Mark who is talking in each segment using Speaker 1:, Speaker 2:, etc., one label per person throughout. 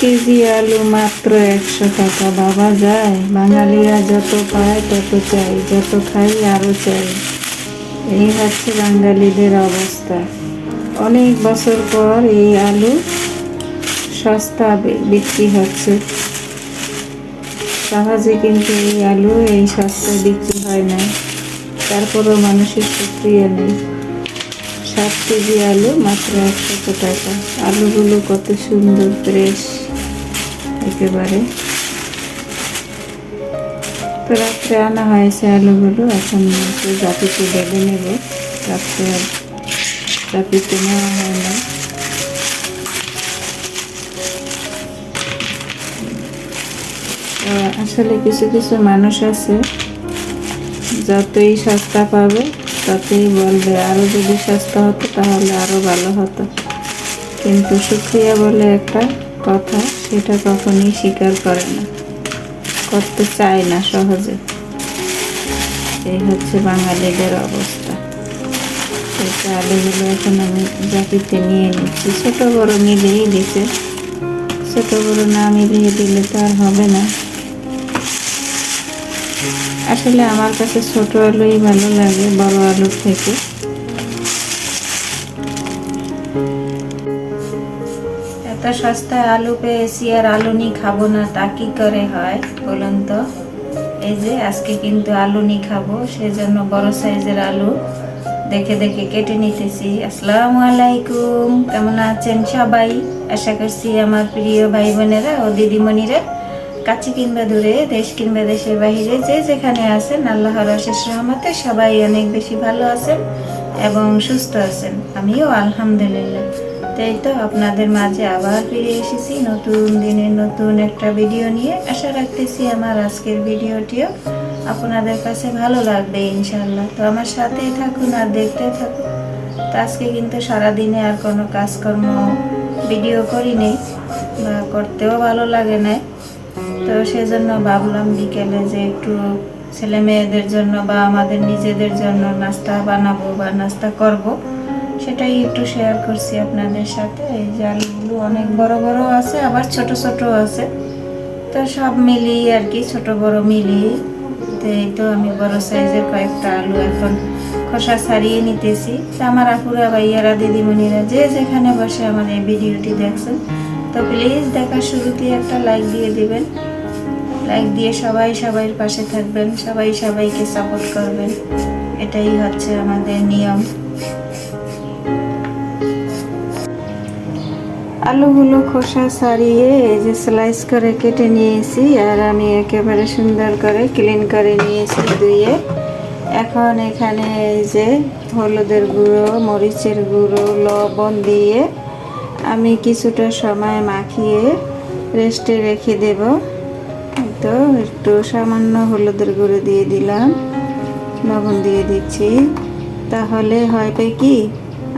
Speaker 1: KG আলু মাত্র একশো টাকা, বাবা যায়। বাঙালিরা যত পায় তত চাই, যত খাই আরও চাই। এই হচ্ছে বাঙালিদের অবস্থা। অনেক বছর পর এই আলু সস্তা বিক্রি হচ্ছে। সহজে কিন্তু এই আলু এই সস্তায় বিক্রি হয় না। তারপরেও মানুষের সুক্রিয়া নেই। সাত কেজি আলু মাত্র একশো টাকা। আলুগুলো কত সুন্দর ফ্রেশ একেবারে তো রাত্রে আনা হয়েছে আলুগুলো, এখন একটু জাপিতে নেব। রাত্রে জাপিতে নেওয়া হয় না। আসলে কিছু কিছু মানুষ আছে, যতই সস্তা পাবে, ততই বলবে আরও যদি সস্তা হতো তাহলে আরও ভালো হতো। কিন্তু সুক্রিয়া বলে একটা কথা, সেটা কখনই স্বীকার করে না। করতে চায় না সহজে। এই হচ্ছে বাঙালিদের অবস্থা। এই আলুগুলো এখন আমি জাতিতে নিয়ে নিচ্ছি। ছোটো বড়ো মিলিয়েই দিছে। ছোটো বড়ো না মিলিয়ে দিলে তো আর হবে না। আসলে আমার কাছে ছোট আলুই ভালো লাগে, বড় আলুর থেকে। এত সস্তায় আলু পেয়েছি আর আলু নি খাব না, তা কি করে হয় বলুন তো? এই যে, আজকে কিন্তু আলু নি খাব, সেজন্য বড় সাইজের আলু দেখে দেখে কেটে নিতেছি। আসসালামু আলাইকুম, কেমন আছেন সবাই? আশা করছি আমার প্রিয় ভাই বোনেরা ও দিদিমণিরা, কাছে কিংবা দূরে, দেশ কিংবা দেশের বাহিরে, যে যেখানে আছেন, আল্লাহর অশেষ রহমতে সবাই অনেক বেশি ভালো আছেন এবং সুস্থ আছেন। আমিও আলহামদুলিল্লাহ। তাই তো আপনাদের মাঝে আবার ফিরে এসেছি নতুন দিনের নতুন একটা ভিডিও নিয়ে। আশা রাখতেছি আমার আজকের ভিডিওটিও আপনাদের কাছে ভালো লাগবে ইনশাল্লাহ তো আমার সাথেই থাকুন আর দেখতে থাকুন। তো আজকে কিন্তু সারাদিনে আর কোনো কাজকর্ম ভিডিও করিনি বা করতেও ভালো লাগে না। তো সেজন্য ভাবলাম বিকেলে যে একটু ছেলে মেয়েদের জন্য বা আমাদের নিজেদের জন্য নাস্তা বানাবো বা নাস্তা করব। সেটাই একটু শেয়ার করছি আপনাদের সাথে। এই যে আলুগুলো অনেক বড় বড় আছে, আবার ছোট ছোট আছে। তো সব মিলিয়ে আর কি, ছোট বড় মিলিয়ে। তো এই তো আমি বড় সাইজের কয়েকটা আলু এখন খোসা ছাড়িয়ে নিতেছি। তো আমার আপুরা, ভাইয়ারা, দিদিমণিরা যে যেখানে বসে আমার এই ভিডিওটি দেখছেন, তো প্লিজ দেখার শুরুতে একটা লাইক দিয়ে দিবেন। লাইক দিয়ে সবাই সবাইয়ের পাশে থাকবেন, সবাই সবাইকে সাপোর্ট করবেন। এটাই হচ্ছে আমাদের নিয়ম। আলুগুলো খোসা ছাড়িয়ে এই যে স্লাইস করে কেটে নিয়েছি, আর আমি একেবারে সুন্দর করে ক্লিন করে নিয়েছি ধুয়ে। এখন এখানে এই যে হলুদের গুঁড়ো, মরিচের গুঁড়ো, লবণ দিয়ে আমি কিছুটা সময় মাখিয়ে রেস্টে রেখে দেব। তো একটু সামান্য হলুদের গুঁড়ো দিয়ে দিলাম, লবণ দিয়ে দিচ্ছি। তাহলে হবে কি?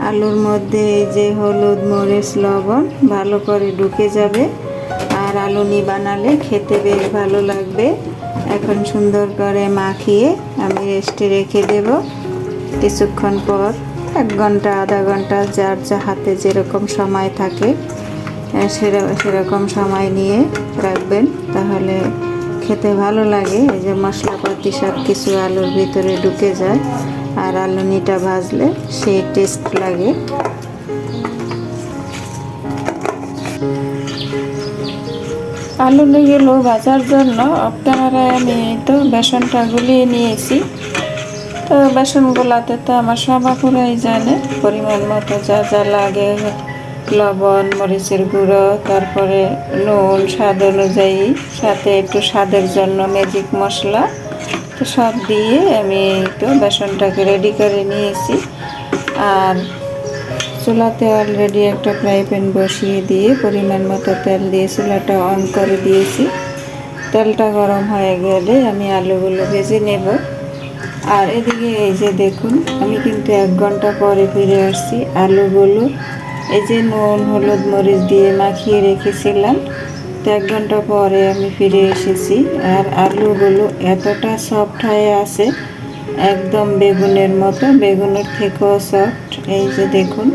Speaker 1: আলুর মধ্যে এই যে হলুদ, মরিচ, লবণ ভালো করে ঢুকে যাবে। আর আলুনি বানালে খেতে বেশ ভালো লাগবে। এখন সুন্দর করে মাখিয়ে আমি রেস্টে রেখে দেব। কিছুক্ষণ পর, এক ঘণ্টা, আধা ঘণ্টা, যার যা হাতে যেরকম সময় থাকে সের- সেরকম সময় নিয়ে রাখবেন। তাহলে খেতে ভালো লাগে। এই যে মশলাপাতি সব কিছু আলুর ভিতরে ঢুকে যায়। আর আলুনিটা ভাজলে সেই টেস্ট লাগে। আলু গেলো ভাজার জন্য আপনারা আমি তো বেসনটা গুলিয়ে নিয়েছি। তো বেসন গোলাতে তো আমার সবাপুরাই জানে, পরিমাণ মতো যা যা লাগে, লবণ, মরিচের গুঁড়ো, তারপরে নুন, স্বাদ অনুযায়ী, সাথে একটু স্বাদের জন্য ম্যাজিক মশলা তো সব দিয়ে আমি তো বেসনটাকে রেডি করে নিয়েছি। আর চুলাতে অলরেডি একটা ফ্রাই প্যান বসিয়ে দিয়ে পরিমাণ মতো তেল দিয়ে চুলাটা অন করে দিয়েছি। তেলটা গরম হয়ে গেলে আমি আলুগুলো ভেজে নেব। আর এদিকে এই যে দেখুন, আমি কিন্তু এক ঘণ্টা পরে ফিরে আসছি। আলুগুলো এই যে নুন, হলুদ, মরিচ দিয়ে মাখিয়ে রেখেছিলাম। তো এক ঘণ্টা পরে আমি ফিরে এসেছি। আর আলুগুলো এতটা সফট হয়ে আছে, একদম বেগুনের মতো, বেগুনের থেকেও সফট এই যে দেখুন।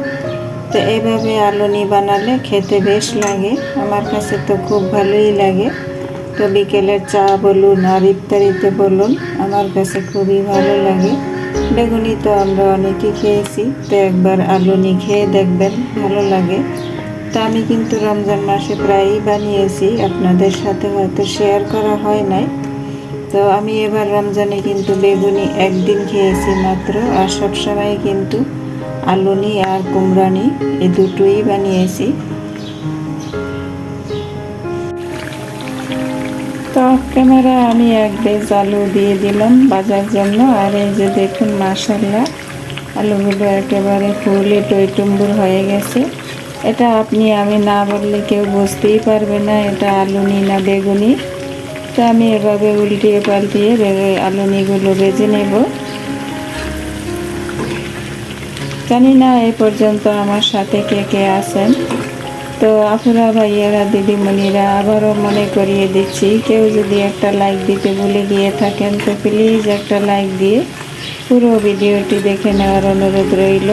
Speaker 1: তো এইভাবে আলুনি বানালে খেতে বেশ লাগে, আমার কাছে তো খুব ভালোই লাগে। তো বিকেলের চা বলুন আর ইফতারিতে বলুন, আমার কাছে খুবই ভালো লাগে। বেগুনি তো আমরা অনেকেই খেয়েছি, তো একবার আলুনি খেয়ে দেখবেন, ভালো লাগে। তো আমি কিন্তু রমজান মাসে প্রায়ই বানিয়েছি। আপনাদের সাথে হয়তো শেয়ার করা হয় নাই। তো আমি এবার রমজানে কিন্তু বেগুনি একদিন খেয়েছি মাত্র। আর সবসময় কিন্তু আলুনি আর কুমড়ানি এই দুটোই বানিয়েছি। তো ক্যামেরা আমি এক বেজ আলু দিয়ে দিলাম বাজার জন্য। আর এই যে দেখুন মাসাল্লাহ আলুগুলো একেবারে ফুলে টইটুম্বুর হয়ে গেছে। এটা আপনি আমি না বললে কেউ বুঝতেই পারবে না, এটা আলুনি না বেগুনি। তো আমি এভাবে উল্টিয়ে পাল্টিয়ে আলুনিগুলো বেজে নেব। জানি না এই পর্যন্ত আমার সাথে কে কে আছেন। তো আপুরা ভাইয়ারা, দিদিমণিরা, আবারও মনে করিয়ে দিচ্ছি, কেউ যদি একটা লাইক দিতে ভুলে গিয়ে থাকেন, তো প্লিজ একটা লাইক দিয়ে পুরো ভিডিওটি দেখে নেওয়ার অনুরোধ রইল।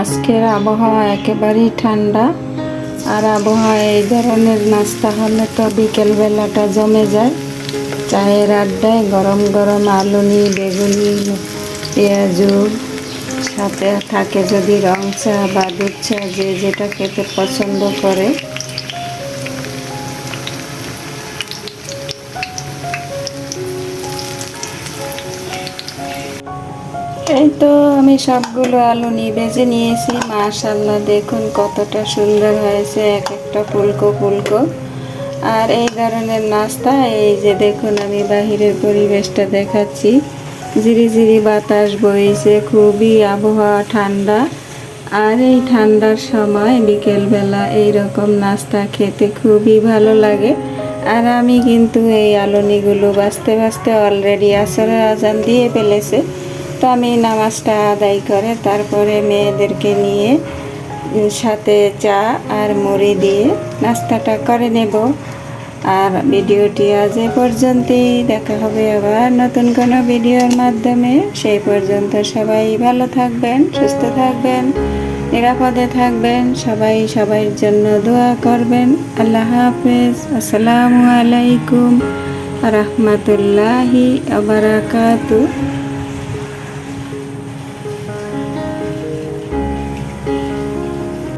Speaker 1: আজকের আবহাওয়া একেবারেই ঠান্ডা। আর আবহাওয়া এই ধরনের নাস্তা হলে তো বিকেলবেলাটা জমে যায়। চায়ের আড্ডায় গরম গরম আলুনি বেগুনি পেঁয়াজু। সাথে থাকে যদি রং চা বা দুধ চা, যে যেটা খেতে পছন্দ করে। এই তো আমি সবগুলো আলু নিয়ে বেজে নিয়েছি। মাশাল্লাহ দেখুন কতটা সুন্দর হয়েছে এক একটা ফুলকো ফুলকো। আর এই ধরনের নাস্তা, এই যে দেখুন আমি বাহিরের পরিবেশটা দেখাচ্ছি। ঝিরি ঝিরি বাতাস বইছে, খুবই আবহাওয়া ঠান্ডা। আর এই ঠান্ডার সময় বিকেলবেলা এই রকম নাস্তা খেতে খুবই ভালো লাগে। আর আমি কিন্তু এই আলুনিগুলো বাঁচতে বাঁচতে অলরেডি আসরের আজান দিয়ে ফেলেছে। তো আমি নামাজটা আদায় করে তারপরে মেয়েদেরকে নিয়ে সাথে চা আর মুড়ি দিয়ে নাস্তাটা করে নেব। আর ভিডিওটি আজ এ পর্যন্তই। দেখা হবে আবার নতুন কোনো ভিডিওর মাধ্যমে। সেই পর্যন্ত সবাই ভালো থাকবেন, সুস্থ থাকবেন, নিরাপদে থাকবেন। সবাই সবার জন্য দোয়া করবেন। আল্লাহ হাফেজ। আসসালামু আলাইকুম। রহমতুল্লাহি আবরাকাতু